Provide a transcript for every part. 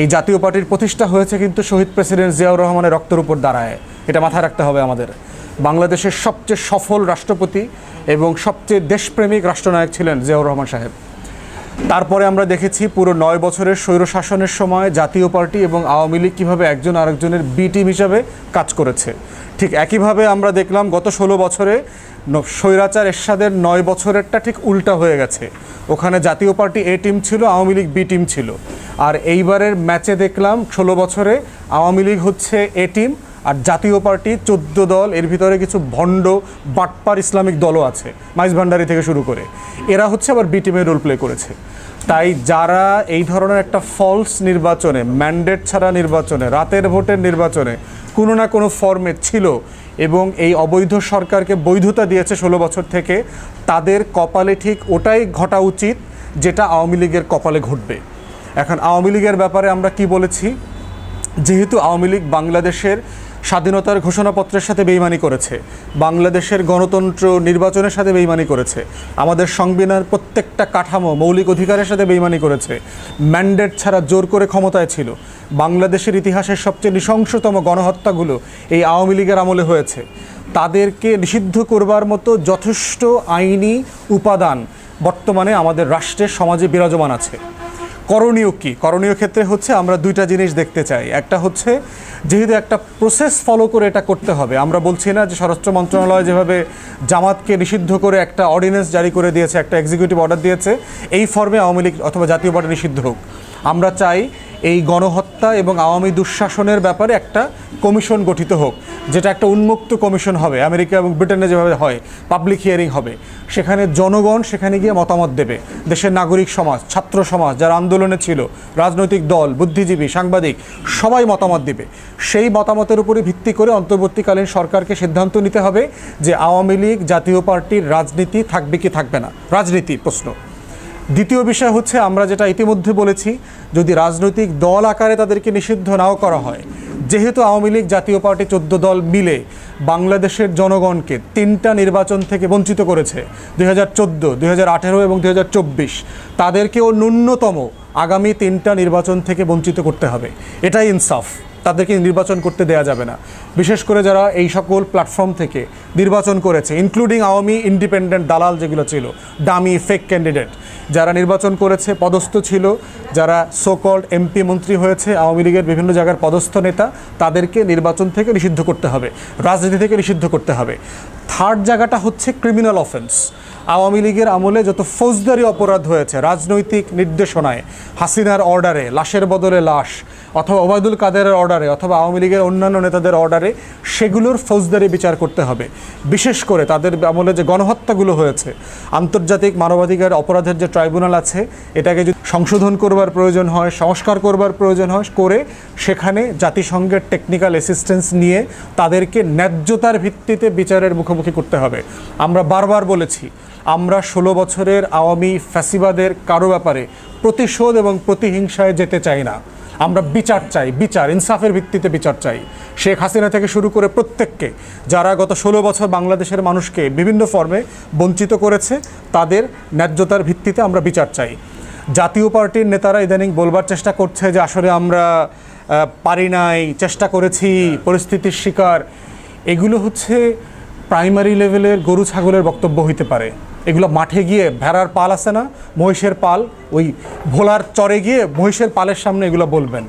এই জাতীয় পার্টির প্রতিষ্ঠা হয়েছে কিন্তু শহীদ প্রেসিডেন্ট জিয়াউর রহমানের রক্তের উপর দাঁড়ায়। এটা মাথায় রাখতে হবে আমাদের। বাংলাদেশের সবচেয়ে সফল রাষ্ট্রপতি এবং সবচেয়ে দেশপ্রেমিক রাষ্ট্রনায়ক ছিলেন জিয়াউর রহমান সাহেব। তারপরে আমরা দেখেছি পুরো নয় বছরের স্বৈরশাসনের সময় জাতীয় পার্টি এবং আওয়ামী লীগ কীভাবে একজন আরেকজনের বি টিম হিসাবে কাজ করেছে। ঠিক একইভাবে আমরা দেখলাম গত ষোলো বছরে স্বৈরাচার এরশাদের নয় বছরেরটা ঠিক উল্টা হয়ে গেছে। ওখানে জাতীয় পার্টি এ টিম ছিল, আওয়ামী লীগ বি টিম ছিল। আর এইবারের ম্যাচে দেখলাম ষোলো বছরে আওয়ামী লীগ হচ্ছে এ টিম আর জাতীয় পার্টি চোদ্দ দল, এর ভিতরে কিছু ভণ্ড বাটপার ইসলামিক দলও আছে মাইস ভান্ডারি থেকে শুরু করে। এরা হচ্ছে আবার বি টিমের রোল প্লে করেছে। তাই যারা এই ধরনের একটা ফলস নির্বাচনে ম্যান্ডেট ছাড়া নির্বাচনে, রাতের ভোটের নির্বাচনে কোনো না কোনো ফর্মে ছিল এবং এই অবৈধ সরকারকে বৈধতা দিয়েছে ষোলো বছর থেকে, তাদের কপালে ঠিক ওটাই ঘটা উচিত যেটা আওয়ামী লীগের কপালে ঘটবে। এখন আওয়ামী লীগের ব্যাপারে আমরা কি বলেছি? যেহেতু আওয়ামী লীগ বাংলাদেশের স্বাধীনতার ঘোষণাপত্রের সাথে বেইমানি করেছে, বাংলাদেশের গণতন্ত্র নির্বাচনের সাথে বেইমানি করেছে, আমাদের সংবিধানের প্রত্যেকটা কাঠামো মৌলিক অধিকারের সাথে বেইমানি করেছে, ম্যান্ডেট ছাড়া জোর করে ক্ষমতায় ছিল। বাংলাদেশের ইতিহাসের সবচেয়ে নৃশংসতম গণহত্যাগুলো এই আওয়ামী লীগের আমলে হয়েছে। তাদেরকে নিষিদ্ধ করবার মতো যথেষ্ট আইনি উপাদান বর্তমানে আমাদের রাষ্ট্রের সমাজে বিরাজমান আছে। করণীয় কি? করণীয় ক্ষেত্রে হচ্ছে আমরা দুইটা জিনিস দেখতে চাই। একটা হচ্ছে যেহেতু একটা প্রসেস ফলো করে এটা করতে হবে। আমরা বলছি না যে স্বরাষ্ট্র মন্ত্রণালয় যেভাবে জামাতকে নিষিদ্ধ করে একটা অর্ডিন্যান্স জারি করে দিয়েছে, একটা এক্সিকিউটিভ অর্ডার দিয়েছে, এই ফর্মে আওয়ামী লীগ অথবা জাতীয় পার্টি নিষিদ্ধ হোক। আমরা চাই এই গণহত্যা এবং আওয়ামী দুঃশাসনের ব্যাপারে একটা কমিশন গঠিত হোক, যেটা একটা উন্মুক্ত কমিশন হবে, আমেরিকা এবং ব্রিটেনে যেভাবে হয় পাবলিক হিয়ারিং হবে। সেখানে জনগণ সেখানে গিয়ে মতামত দেবে। দেশের নাগরিক সমাজ, ছাত্র সমাজ, যারা আন্দোলনে ছিল, রাজনৈতিক দল, বুদ্ধিজীবী, সাংবাদিক, সবাই মতামত দিবে। সেই মতামতের উপরে ভিত্তি করে অন্তর্বর্তীকালীন সরকারকে সিদ্ধান্ত নিতে হবে যে আওয়ামী লীগ, জাতীয় পার্টির রাজনীতি থাকবে কি থাকবে না। রাজনীতি প্রশ্ন। দ্বিতীয় বিষয় হচ্ছে আমরা যেটা ইতিমধ্যে বলেছি, যদি রাজনৈতিক দল আকারে তাদেরকে নিষিদ্ধ নাও করা হয়, যেহেতু আওয়ামী লীগ জাতীয় পার্টি চোদ্দ দল মিলে বাংলাদেশের জনগণকে তিনটা নির্বাচন থেকে বঞ্চিত করেছে, দুই হাজার চোদ্দ, দুই হাজার আঠেরো এবং দুই হাজার চব্বিশ, তাদেরকেও ন্যূনতম আগামী তিনটা নির্বাচন থেকে বঞ্চিত করতে হবে। এটাই ইনসাফ। তাদেরকে নির্বাচন করতে দেয়া যাবে না। বিশেষ করে যারা এই সকল প্ল্যাটফর্ম থেকে নির্বাচন করেছে ইনক্লুডিং আওয়ামী ইন্ডিপেন্ডেন্ট দালাল যেগুলো ছিল ডামি ফেক ক্যান্ডিডেট যারা নির্বাচন করেছে, পদস্থ ছিল, যারা সোকল্ড এমপি মন্ত্রী হয়েছে, আওয়ামী লীগের বিভিন্ন জায়গার পদস্থ নেতা, তাদেরকে নির্বাচন থেকে নিষিদ্ধ করতে হবে, রাজনীতি থেকে নিষিদ্ধ করতে হবে। থার্ড জায়গাটা হচ্ছে ক্রিমিনাল অফেন্স আওয়ামী লীগের আমলে যত ফৌজদারি অপরাধ হয়েছে, রাজনৈতিক নির্দেশনায়, হাসিনার অর্ডারে লাশের বদলে লাশ অথবা ওবায়দুল কাদেরের অর্ডারে অথবা আওয়ামী লীগের অন্যান্য নেতাদের অর্ডারে সেগুলোর ফৌজদারি বিচার করতে হবে। বিশেষ করে তাদের আমলে যে গণহত্যাগুলো হয়েছে, আন্তর্জাতিক মানবাধিকার অপরাধের যে ট্রাইব্যুনাল আছে, এটাকে যদি সংশোধন করবার প্রয়োজন হয়, সংস্কার করবার প্রয়োজন হয়, করে সেখানে জাতিসংঘের টেকনিক্যাল অ্যাসিস্ট্যান্স নিয়ে তাদেরকে ন্যায্যতার ভিত্তিতে বিচারের মুখোমুখি করতে হবে। আমরা বারবার বলেছি, আমরা ষোলো বছরের আওয়ামী ফ্যাসিবাদের কারও ব্যাপারে প্রতিশোধ এবং প্রতিহিংসায় যেতে চাই না। আমরা বিচার চাই, বিচার, ইনসাফের ভিত্তিতে বিচার চাই। শেখ হাসিনা থেকে শুরু করে প্রত্যেককে, যারা গত ষোলো বছর বাংলাদেশের মানুষকে বিভিন্ন ফর্মে বঞ্চিত করেছে, তাদের ন্যায্যতার ভিত্তিতে আমরা বিচার চাই। জাতীয় পার্টির নেতারা ইদানিং বলবার চেষ্টা করছে যে আসলে আমরা পারি নাই, চেষ্টা করেছি, পরিস্থিতির শিকার। এগুলো হচ্ছে প্রাইমারি লেভেলের গরু, ছাগলের বক্তব্য হইতে পারে। এগুলো মাঠে গিয়ে ভেড়ার পাল আছে না? মহিষের পাল। ওই ভোলার চরে গিয়ে মহিষের পালের সামনে এগুলো বলবেন।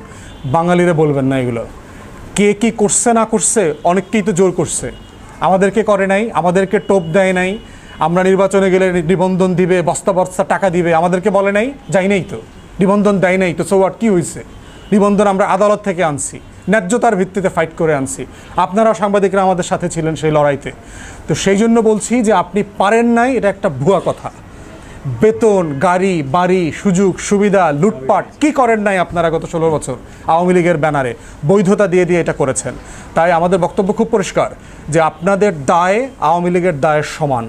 বাঙালিরা বলবেন না এগুলো। কে কি করছে না করছে, অনেককেই তো জোর করছে। আমাদেরকে করে নাই, আমাদেরকে টোপ দেয় নাই। আমরা নির্বাচনে গেলে নিবন্ধন দিবে, বস্তা বস্তা টাকা দিবে, আমাদেরকে বলে নাই, যাই নাই তো। নিবন্ধন দেয় নাই তো সো কী হয়েছে নিবন্ধন আমরা আদালত থেকে আনছি। ন্যায্যতার ভিত্তিতে ফাইট করে আনছি। আপনারাও সাংবাদিকরা আমাদের সাথে ছিলেন সেই লড়াইতে। তো সেই জন্য বলছি যে আপনি পারেন নাই, এটা একটা ভুয়া কথা। বেতন, গাড়ি, বাড়ি, সুযোগ, সুবিধা, লুটপাট, কি করেন নাই আপনারা গত ষোলো বছর আওয়ামী লীগের ব্যানারে? বৈধতা দিয়ে দিয়ে এটা করেছেন। তাই আমাদের বক্তব্য খুব পরিষ্কার, যে আপনাদের দায় আওয়ামী লীগের দায়ের সমান।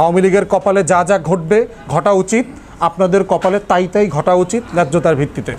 আওয়ামী লীগের কপালে যা যা ঘটবে, ঘটা উচিত। আপনাদের কপালে তাই তাই ঘটা উচিত ন্যায্যতার ভিত্তিতে।